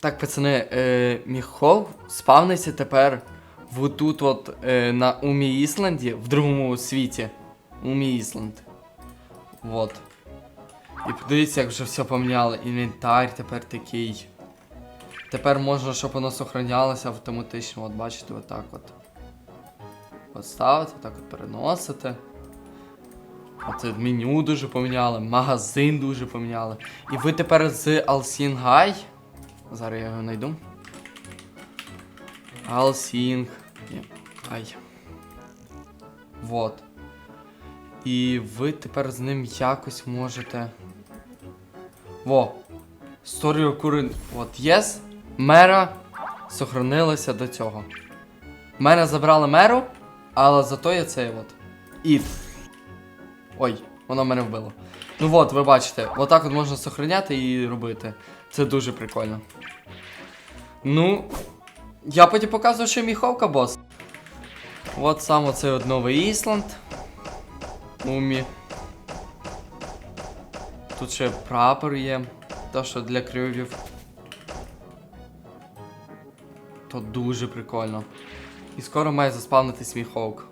Так, пацани, е, мій хол спавниться тепер в тут от е, на Умі Ісланді, в другому світі. Умі Ісланд. Вот. І подивіться, як вже все поміняли. Інвентар тепер такий. Тепер можна, щоб воно сохранялося автоматично. От бачите, отак от. От ставити, так от переносити. Оце меню дуже поміняли, магазин дуже поміняли. І ви тепер з Алсінгай. Зараз я його знайду. Алсінг. Ні. Ай. Вот. І ви тепер з ним якось можете. Во. Story occurring. От, yes. Мера сохранилася до цього. Мене забрали меру, але зато є цей от. Іт. Ой, воно мене вбило. Ну от, ви бачите, отак от можна сохраняти і робити. Це дуже прикольно. Ну, я потім показую, що міховка, бос. От сам оцей от новий Ісланд. Умі. Тут ще прапор є. То, що для крювів. То дуже прикольно. І скоро має заспавнитись мій.